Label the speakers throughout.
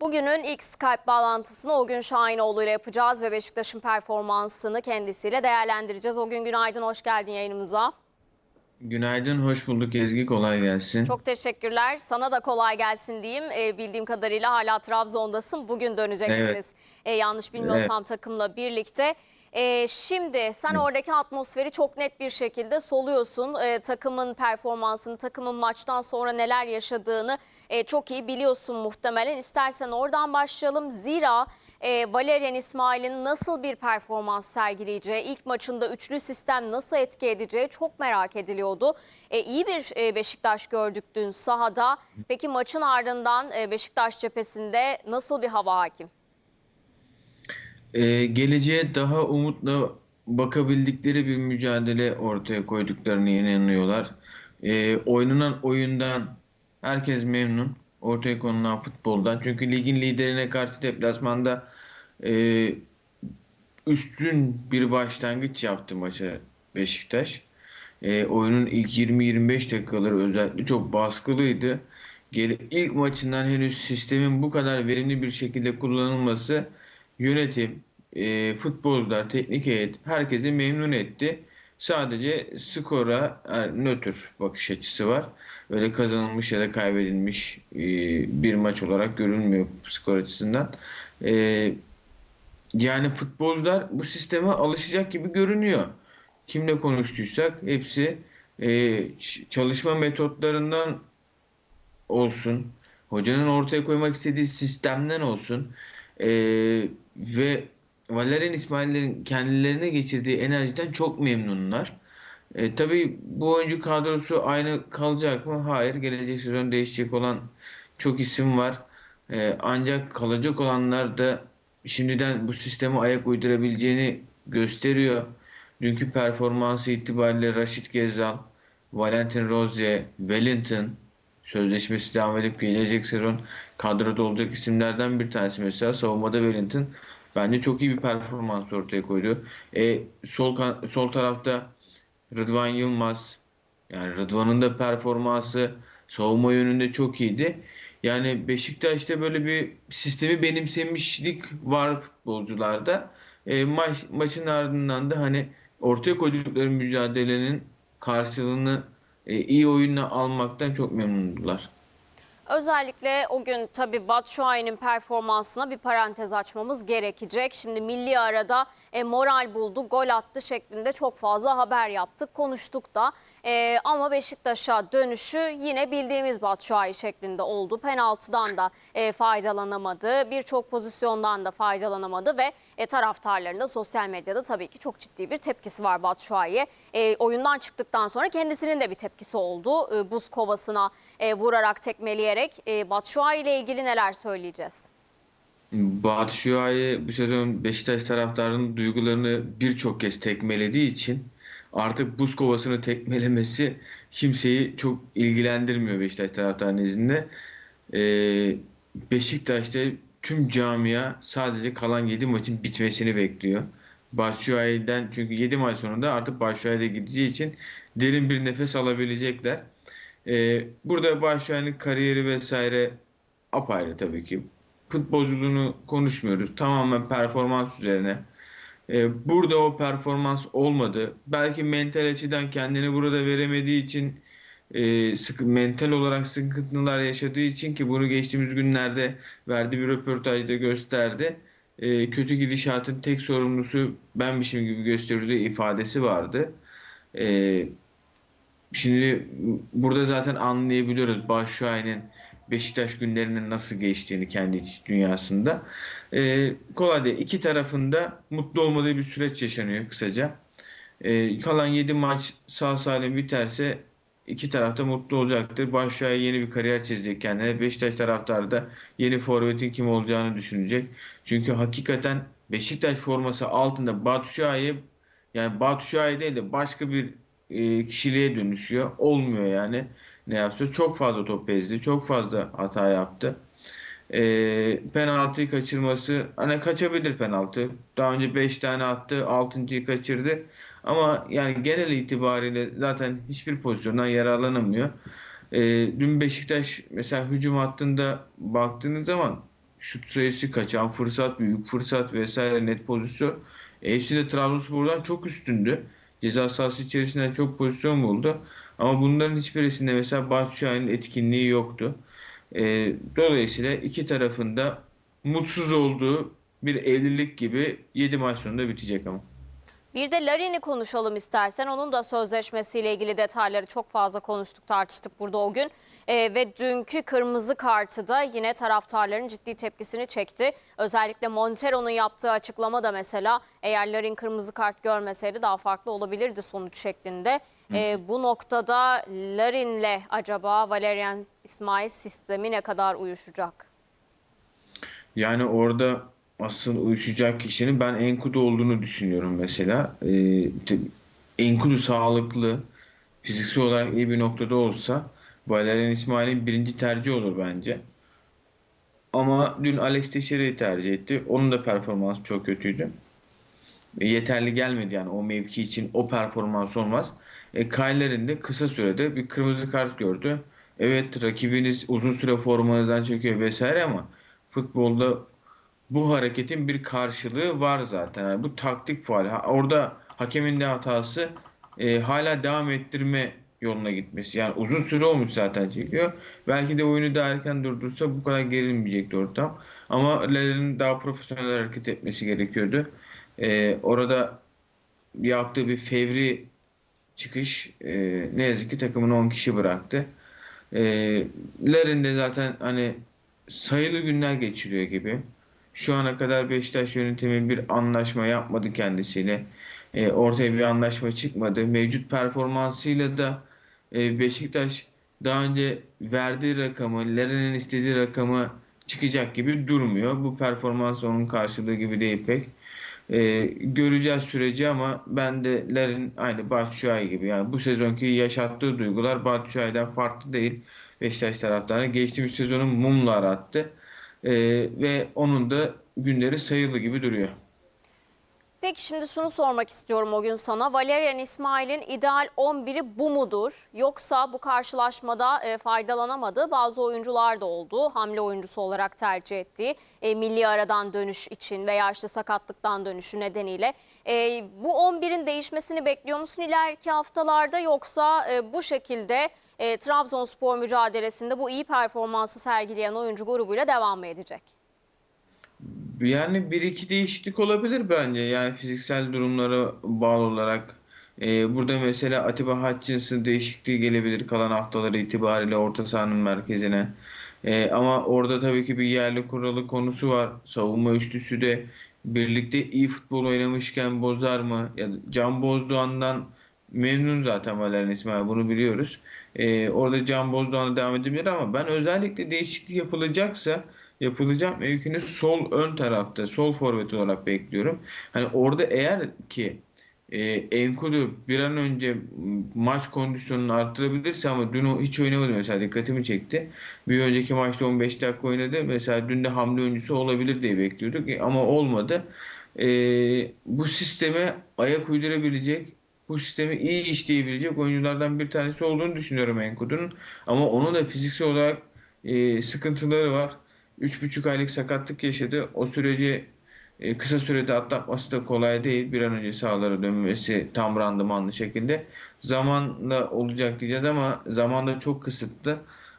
Speaker 1: Bugünün ilk Skype bağlantısını o gün Şahinoğlu ile yapacağız ve Beşiktaş'ın performansını kendisiyle değerlendireceğiz. O gün günaydın, hoş geldin yayınımıza.
Speaker 2: Günaydın, hoş bulduk Ezgi. Kolay gelsin.
Speaker 1: Çok teşekkürler. Sana da kolay gelsin diyeyim. Ee, bildiğim kadarıyla hala Trabzon'dasın. Bugün döneceksiniz. Ee, yanlış bilmiyorsam takımla birlikte. Ee, şimdi sen oradaki atmosferi çok net bir şekilde soluyorsun. Ee, takımın performansını, takımın maçtan sonra neler yaşadığını e, çok iyi biliyorsun muhtemelen. İstersen oradan başlayalım. Zira e, Valerian İsmail'in nasıl bir performans sergileyeceği, ilk maçında üçlü sistem nasıl etki edeceği çok merak ediliyordu. E, iyi bir e, Beşiktaş gördük dün sahada. Peki maçın ardından e, Beşiktaş cephesinde nasıl bir hava hakim?
Speaker 2: Ee, geleceğe daha umutla bakabildikleri bir mücadele ortaya koyduklarını inanıyorlar. Ee, oynanan oyundan herkes memnun. Ortaya konulan futboldan. Çünkü ligin liderine karşı deplasmanda e, üstün bir başlangıç yaptı maça Beşiktaş. E, oyunun ilk 20-25 dakikaları özellikle çok baskılıydı. Gel ilk maçından henüz sistemin bu kadar verimli bir şekilde kullanılması yönetim, e, futbolcular, teknik heyet herkesi memnun etti. Sadece skora e, nötr bakış açısı var. Öyle kazanılmış ya da kaybedilmiş e, bir maç olarak görülmüyor skor açısından. E, yani futbolcular bu sisteme alışacak gibi görünüyor. Kimle konuştuysak hepsi e, çalışma metotlarından olsun, hocanın ortaya koymak istediği sistemden olsun e, ve Valerian İsmail'lerin kendilerine geçirdiği enerjiden çok memnunlar. E, tabii bu oyuncu kadrosu aynı kalacak mı? Hayır. Gelecek sezon değişecek olan çok isim var. E, ancak kalacak olanlar da şimdiden bu sisteme ayak uydurabileceğini gösteriyor. Dünkü performansı itibariyle Raşit Gezal, Valentin Rozier, Wellington sözleşmesi devam edip gelecek sezon kadroda olacak isimlerden bir tanesi mesela savunmada Wellington bence çok iyi bir performans ortaya koydu. E, sol sol tarafta Rıdvan Yılmaz yani Rıdvan'ın da performansı savunma yönünde çok iyiydi. Yani Beşiktaş'ta böyle bir sistemi benimsemişlik var futbolcularda. E, maç, maçın ardından da hani ortaya koydukları mücadelenin karşılığını e, iyi oyunla almaktan çok memnundular.
Speaker 1: Özellikle o gün tabii Batshuayi'nin performansına bir parantez açmamız gerekecek. Şimdi milli arada e, moral buldu, gol attı şeklinde çok fazla haber yaptık, konuştuk da. E, ama Beşiktaş'a dönüşü yine bildiğimiz Batshuayi şeklinde oldu. Penaltıdan da e, faydalanamadı, birçok pozisyondan da faydalanamadı ve e, taraftarların da sosyal medyada tabii ki çok ciddi bir tepkisi var Batshuayi'ye. E, oyundan çıktıktan sonra kendisinin de bir tepkisi oldu. E, buz kovasına e, vurarak tekmeleyerek e, Batshuayi ile ilgili neler söyleyeceğiz?
Speaker 2: Batshuayi bu sezon Beşiktaş taraftarının duygularını birçok kez tekmelediği için artık buz kovasını tekmelemesi kimseyi çok ilgilendirmiyor Beşiktaş taraftarının izinde. Ee, Beşiktaş'ta tüm camia sadece kalan 7 maçın bitmesini bekliyor. Batshuayi'den çünkü 7 maç sonunda artık Batshuayi de gideceği için derin bir nefes alabilecekler. Ee, burada Batshuayi'nin kariyeri vesaire apayrı tabii ki. Futbolculuğunu konuşmuyoruz. Tamamen performans üzerine. Ee, burada o performans olmadı. Belki mental açıdan kendini burada veremediği için e, mental olarak sıkıntılar yaşadığı için ki bunu geçtiğimiz günlerde verdiği bir röportajda gösterdi. E, kötü gidişatın tek sorumlusu benmişim gibi gösterdiği ifadesi vardı. E, Şimdi burada zaten anlayabiliyoruz Başşuay'ın Beşiktaş günlerinin nasıl geçtiğini kendi dünyasında. Ee, kolay değil. İki tarafında mutlu olmadığı bir süreç yaşanıyor kısaca. Ee, kalan 7 maç sağ salim biterse iki tarafta mutlu olacaktır. Başşuay yeni bir kariyer çizecek kendine. Beşiktaş taraftarı da yeni forvetin kim olacağını düşünecek. Çünkü hakikaten Beşiktaş forması altında Batshuayi yani Batshuayi değil de başka bir e, kişiliğe dönüşüyor. Olmuyor yani. Ne yapsa çok fazla top ezdi. Çok fazla hata yaptı. E, penaltıyı kaçırması hani kaçabilir penaltı. Daha önce 5 tane attı. 6.yı kaçırdı. Ama yani genel itibariyle zaten hiçbir pozisyondan yararlanamıyor. E, dün Beşiktaş mesela hücum hattında baktığınız zaman şut sayısı, kaçan fırsat, büyük fırsat vesaire net pozisyon. Hepsi de Trabzonspor'dan çok üstündü. Ceza sahası içerisinden çok pozisyon buldu. Ama bunların hiçbirisinde mesela Batshuayi'nin etkinliği yoktu. Ee, dolayısıyla iki tarafında mutsuz olduğu bir evlilik gibi 7 maç sonunda bitecek ama.
Speaker 1: Bir de Larin'i konuşalım istersen. Onun da sözleşmesiyle ilgili detayları çok fazla konuştuk, tartıştık burada o gün. Ee, ve dünkü kırmızı kartı da yine taraftarların ciddi tepkisini çekti. Özellikle Montero'nun yaptığı açıklama da mesela eğer Larin kırmızı kart görmeseydi daha farklı olabilirdi sonuç şeklinde. Ee, bu noktada Larin'le acaba Valerian İsmail sistemi ne kadar uyuşacak?
Speaker 2: Yani orada asıl uyuşacak kişinin ben Enkudu olduğunu düşünüyorum mesela. Te- Enkudu sağlıklı, fiziksel olarak iyi bir noktada olsa Valerian İsmail'in birinci tercih olur bence. Ama dün Alex Teixeira'yı tercih etti. Onun da performansı çok kötüydü. E, Yeterli gelmedi yani o mevki için o performans olmaz. E, Kyler'in de kısa sürede bir kırmızı kart gördü. Evet rakibiniz uzun süre formanızdan çekiyor vesaire ama futbolda bu hareketin bir karşılığı var zaten. Yani bu taktik faul. Ha- Orada hakemin de hatası e, hala devam ettirme yoluna gitmesi. Yani uzun süre olmuş zaten çekiyor. Belki de oyunu daha erken durdursa bu kadar gerilmeyecekti ortam. Ama Leder'in daha profesyonel hareket etmesi gerekiyordu. E, orada yaptığı bir fevri çıkış e, ne yazık ki takımını 10 kişi bıraktı. E, Larin de zaten hani sayılı günler geçiriyor gibi. Şu ana kadar Beşiktaş yönetimi bir anlaşma yapmadı kendisiyle. E, ortaya bir anlaşma çıkmadı. Mevcut performansıyla da e, Beşiktaş daha önce verdiği rakamı, Larin'in istediği rakamı çıkacak gibi durmuyor. Bu performans onun karşılığı gibi değil pek. E, göreceğiz süreci ama ben de Larin aynı Batshuayi gibi. Yani bu sezonki yaşattığı duygular Batshuayi'den farklı değil. Beşiktaş taraftarı geçtiğimiz sezonu mumla arattı. E, ve onun da günleri sayılı gibi duruyor.
Speaker 1: Peki şimdi şunu sormak istiyorum o gün sana. Valerian İsmail'in ideal 11'i bu mudur? Yoksa bu karşılaşmada e, faydalanamadığı bazı oyuncular da oldu. Hamle oyuncusu olarak tercih ettiği e, milli aradan dönüş için veya işte sakatlıktan dönüşü nedeniyle. E, bu 11'in değişmesini bekliyor musun ileriki haftalarda yoksa e, bu şekilde e, Trabzonspor mücadelesinde bu iyi performansı sergileyen oyuncu grubuyla devam mı edecek?
Speaker 2: Yani bir iki değişiklik olabilir bence. Yani fiziksel durumlara bağlı olarak. Ee, burada mesela Atiba Hutchinson değişikliği gelebilir kalan haftaları itibariyle orta sahanın merkezine. Ee, ama orada tabii ki bir yerli kuralı konusu var. Savunma üçlüsü de birlikte iyi futbol oynamışken bozar mı? Ya Can Bozdoğan'dan memnun zaten Valerian İsmail bunu biliyoruz. Ee, orada Can Bozdoğan'a devam edebilir ama ben özellikle değişiklik yapılacaksa yapılacak mevkini sol ön tarafta, sol forvet olarak bekliyorum. Hani orada eğer ki e, Enkudu bir an önce maç kondisyonunu arttırabilirse ama dün o hiç oynamadı mesela dikkatimi çekti. Bir önceki maçta 15 dakika oynadı. Mesela dün de hamle oyuncusu olabilir diye bekliyorduk E, ama olmadı. E, bu sisteme ayak uydurabilecek, bu sistemi iyi işleyebilecek oyunculardan bir tanesi olduğunu düşünüyorum Enkudu'nun. Ama onun da fiziksel olarak e, sıkıntıları var. 3,5 aylık sakatlık yaşadı. O süreci e, kısa sürede atlatması da kolay değil. Bir an önce sahalara dönmesi tam randımanlı şekilde. Zamanla olacak diyeceğiz ama zaman da çok kısıtlı.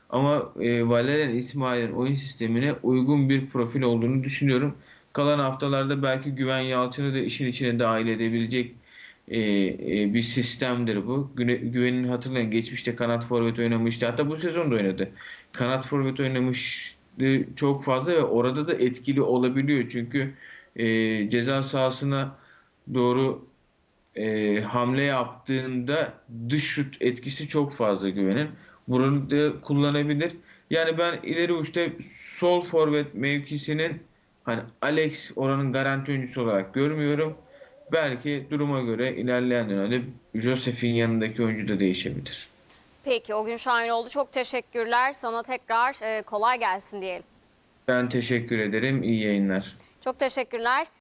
Speaker 2: Ama e, Valerian İsmail'in oyun sistemine uygun bir profil olduğunu düşünüyorum. Kalan haftalarda belki Güven Yalçın'ı da işin içine dahil edebilecek e, e, bir sistemdir bu. Güne- Güven'in hatırlayın geçmişte kanat forvet oynamıştı. Hatta bu sezon da oynadı. Kanat forvet oynamıştı çok fazla ve orada da etkili olabiliyor. Çünkü e, ceza sahasına doğru e, hamle yaptığında dış şut etkisi çok fazla Güven'in. Bunu kullanabilir. Yani ben ileri uçta sol forvet mevkisinin hani Alex oranın garanti oyuncusu olarak görmüyorum. Belki duruma göre ilerleyen dönemde Josef'in yanındaki oyuncu da değişebilir.
Speaker 1: Peki o gün Şahinoğlu çok teşekkürler. Sana tekrar e, kolay gelsin diyelim.
Speaker 2: Ben teşekkür ederim. İyi yayınlar.
Speaker 1: Çok teşekkürler.